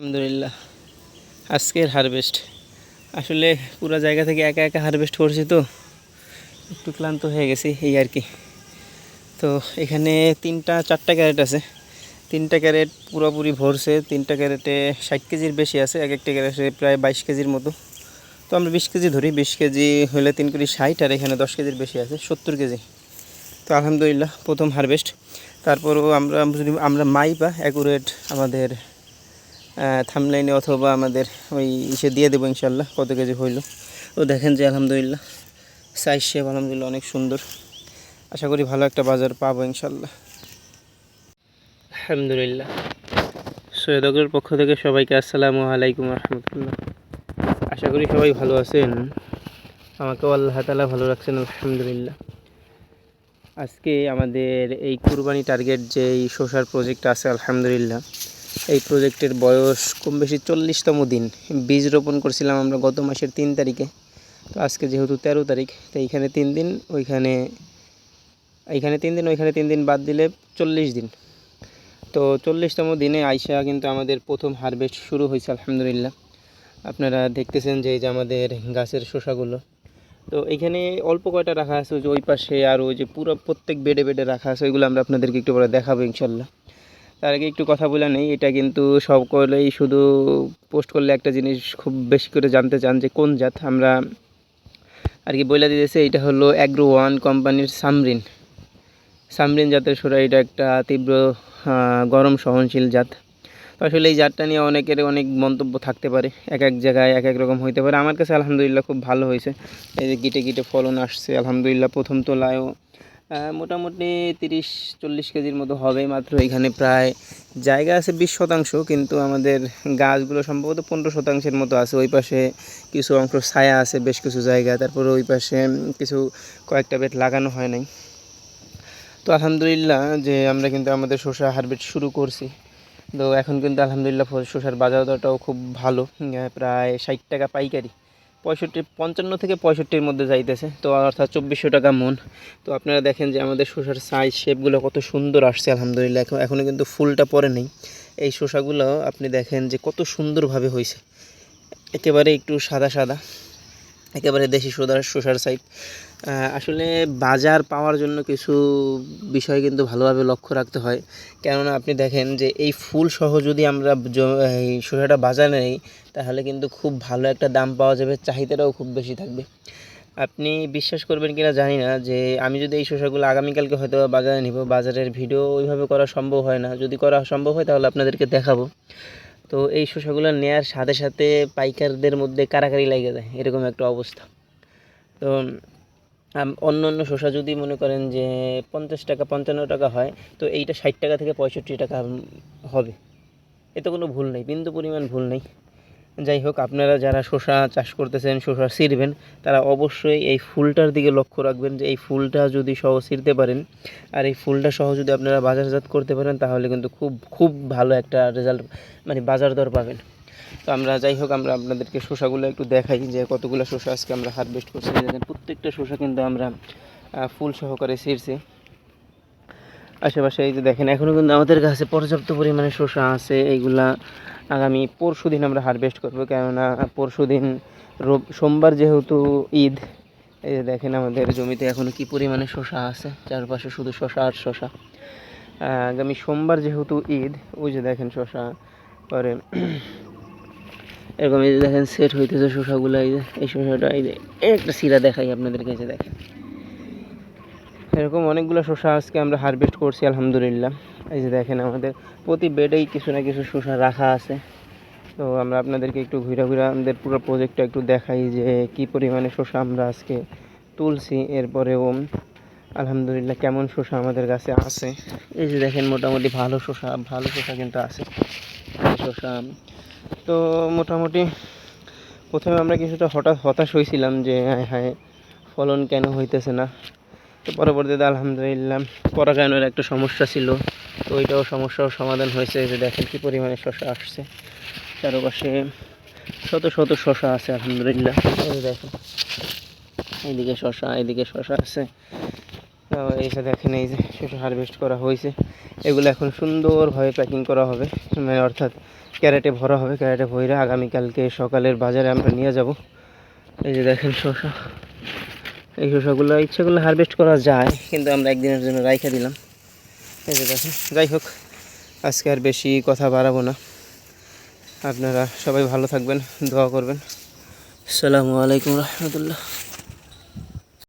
আলহামদুলিল্লাহ। আজকের হারভেস্ট আসলে পুরো জায়গা থেকে একা একা হারভেস্ট করছি তো। একটু ক্লান্ত হয়ে গেছি, এই আর কি। তো এখানে তিনটা, চারটা ক্যারেট আছে। তিনটা ক্যারেট পুরোপুরি ভরছে, তিনটা ক্যারেটে ষাট কেজির বেশি আছে, এক একটা ক্যারেটে প্রায় বাইশ কেজির মতো। তো আমরা বিশ কেজি ধরি, বিশ কেজি হলে তিন কেজি ষাট, আর এখানে দশ কেজির বেশি আছে, সত্তর কেজি। তো আলহামদুলিল্লাহ, প্রথম হারভেস্ট তারপরও আমরা আমরা মাই বা অ্যাকুরেট আমাদের থামলাইনে অথবা আমাদের ওই ইসে দিয়ে দেবো ইনশাল্লাহ কত কেজি হইল। তো দেখেন যে আলহামদুলিল্লাহ সাইজ শেপ আলহামদুলিল্লাহ অনেক সুন্দর। আশা করি ভালো একটা বাজার পাবো ইনশাল্লাহ আলহামদুলিল্লাহ। সৈয়দগরের পক্ষ থেকে সবাইকে আসসালামু আলাইকুম রহমতুল্লাহ। আশা করি সবাই ভালো আছেন। আমাকেও আল্লাহ তালা ভালো রাখছেন, আলহামদুলিল্লাহ। আজকে আমাদের এই কুরবানি টার্গেট যে এই শসার প্রজেক্ট আছে, আলহামদুলিল্লাহ। এই প্রজেক্টের বয়স কম বেশি চল্লিশতম দিন। বীজ রোপণ করছিলাম আমরা গত মাসের তিন তারিখে। তো আজকে যেহেতু তেরো তারিখ, তো এইখানে তিন দিন, ওইখানে, এইখানে তিন দিন, ওইখানে তিন দিন বাদ দিলে চল্লিশ দিন। তো চল্লিশতম দিনে আইসা কিন্তু আমাদের প্রথম হারভেস্ট শুরু হয়েছে, আলহামদুলিল্লাহ। আপনারা দেখতেছেন যে এই যে আমাদের গাছের শসাগুলো। তো এখানে অল্প কয়টা রাখা আছে, ওই যে ওই পাশে আর ওই যে পুরো প্রত্যেক বেডে বেডে রাখা আছে, ওইগুলো আমরা আপনাদেরকে একটু পরে দেখাবো ইনশাল্লাহ। তার আগে একটু কথা বলে নেই, এটা কিন্তু সব করলেই শুধু পোস্ট করলে একটা জিনিস খুব বেশি করে জানতে চান যে কোন জাত। আমরা আর কি বইলা দিতেছে, এটা হলো অ্যাগ্রো ওয়ান কোম্পানির সামরিন সামরিন জাতের সুরা, এটা একটা তীব্র গরম সহনশীল জাত। তো আসলে এই জাতটা নিয়ে অনেকের অনেক মন্তব্য থাকতে পারে, এক এক জায়গায় এক এক রকম হইতে পারে। আমার কাছে আলহামদুলিল্লাহ খুব ভালো হয়েছে। এই যে গিটে গিটে ফলন আসছে, আলহামদুলিল্লাহ প্রথম তোলায়ও মোটামুটি তিরিশ চল্লিশ কেজির মতো হবে মাত্র এখানে প্রায়। জায়গা আছে বিশ শতাংশ, কিন্তু আমাদের গাছগুলো সম্ভবত পনেরো শতাংশের মতো আছে। ওই পাশে কিছু অংশ ছায়া আছে, বেশ কিছু জায়গা। তারপরে ওই পাশে কিছু কয়েকটা বেত লাগানো হয় নাই। তো আলহামদুলিল্লাহ যে আমরা কিন্তু আমাদের শসা হারভেস্ট শুরু করছি। তো এখন কিন্তু আলহামদুলিল্লাহ শসার বাজার দরটাও খুব ভালো। প্রায় ষাট টাকা পাইকারি। পঁয়ষট্টি, পঞ্চান্ন থেকে পঁয়ষট্টির মধ্যে যাইতেছে। তো অর্থাৎ চব্বিশশো টাকা মন। তো আপনারা দেখেন যে আমাদের শসার সাইজ শেপগুলো কত সুন্দর আসছে, আলহামদুলিল্লাহ। এখন এখনও কিন্তু ফুলটা পরে নেই। এই শসাগুলো আপনি দেখেন যে কত সুন্দরভাবে হয়েছে একেবারে একটু সাদা সাদা, একেবারে দেশি সোদার শসার সাইড আসলে বাজার পাওয়ার জন্য কিছু বিষয় কিন্তু ভালোভাবে লক্ষ্য রাখতে হয়। কেননা আপনি দেখেন যে এই ফুল সহ যদি আমরা এই শসাটা বাজারে নেই, তাহলে কিন্তু খুব ভালো একটা দাম পাওয়া যাবে, চাহিদাটাও খুব বেশি থাকবে। আপনি বিশ্বাস করবেন কিনা জানি না যে আমি যদি এই শসাগুলো আগামীকালকে হয়তো বাজারে নিব, বাজারের ভিডিও ওইভাবে করা সম্ভব হয় না। যদি করা সম্ভব হয় তাহলে আপনাদেরকে দেখাবো। তো এই শসাগুলো নেয়ার সাথে সাথে পাইকারদের মধ্যে কারাকারি লেগে যায়, এরকম একটা অবস্থা। তো অন্য অন্য শসা যদি মনে করেন যে পঞ্চাশ টাকা, পঞ্চান্ন টাকা হয়, তো এইটা ষাট টাকা থেকে পঁয়ষট্টি টাকা হবে। এতে কোনো ভুল নেই, বিন্দু পরিমাণ ভুল নেই। যাই হোক, আপনারা যারা শসা চাষ করতেছেন, শসা ছিঁড়বেন, তারা অবশ্যই এই ফুলটার দিকে লক্ষ্য রাখবেন যে এই ফুলটা যদি সহ ছিঁড়তে পারেন, আর এই ফুলটা সহ যদি আপনারা বাজারজাত করতে পারেন, তাহলে কিন্তু খুব খুব ভালো একটা রেজাল্ট মানে বাজার দর পাবেন। তো আমরা যাই হোক, আমরা আপনাদেরকে শসাগুলো একটু দেখাই যে কতগুলো শসা আজকে আমরা হারভেস্ট করছি। দেখেন, প্রত্যেকটা শসা কিন্তু আমরা ফুল সহকারে ছিঁড়ছি। আশেপাশে এই যে দেখেন এখনও কিন্তু আমাদের কাছে পর্যাপ্ত পরিমাণে শসা আছে। এইগুলা আগামী পরশু দিন আমরা হারভেস্ট করব। কেননা পরশু দিন সোমবার যেহেতু ঈদ, এই যে দেখেন আমাদের জমিতে এখনও কি পরিমাণে শসা আছে। চারপাশে শুধু শসা আর শসা। আগামী সোমবার যেহেতু ঈদ, ওই যে দেখেন শসা, পরে এরকম এই যে দেখেন সেট হইতেছে শসাগুলো এই যে, এই শসাটা এই যে একটা সিরা দেখাই আপনাদের কাছে, দেখেন। এরকম অনেকগুলো শসা আজকে আমরা হারভেস্ট করছি, আলহামদুলিল্লাহ। এই যে দেখেন, আমাদের প্রতি বেডেই কিছু না কিছু শসা রাখা আছে। তো আমরা আপনাদেরকে একটু ঘুরে ঘুরে আমাদের পুরো প্রজেক্টটা একটু দেখাই যে কি পরিমাণে শসা আমরা আজকে তুলছি। এরপরেও, আলহামদুলিল্লাহ, কেমন শসা আমাদের কাছে আছে। এই যে দেখেন, মোটামুটি ভালো শসা ভালো শসা কিন্তু আছে। শসা তো মোটামুটি প্রথমে আমরা কিছুটা হঠাৎ হতাশ হয়েছিলাম যে, হায় হায়, ফলন কেন হইতেছে না? তো পরবর্তীতে আলহামদুলিল্লাহ পরাগায়নের একটা সমস্যা ছিল। তো ওইটাও সমস্যাও সমাধান হয়েছে যে, দেখেন কী পরিমাণে শশা আসছে। চারপাশে শত শত শশা আছে, আলহামদুলিল্লাহ। দেখেন, এইদিকে শশা এইদিকে শশা আছে। যে দেখেন, এই যে শসা হারভেস্ট করা হয়েছে। এগুলো এখন সুন্দরভাবে প্যাকিং করা হবে। মানে অর্থাৎ ক্যারেটে ভরা হবে, ক্যারেটে ভরে আগামীকালকে সকালের বাজারে আমরা নিয়ে যাব। এই যে দেখেন শসা। এই শসাগুলো ইচ্ছা করলে হারভেস্ট করা যায়, কিন্তু আমরা একদিনের জন্য রাইখা দিলাম। এই যে দেখেন, যাই হোক, আজকে আর বেশি কথা বাড়াবো না। আপনারা সবাই ভালো থাকবেন, দোয়া করবেন। আসসালামু আলাইকুম রহমতুল্লাহ।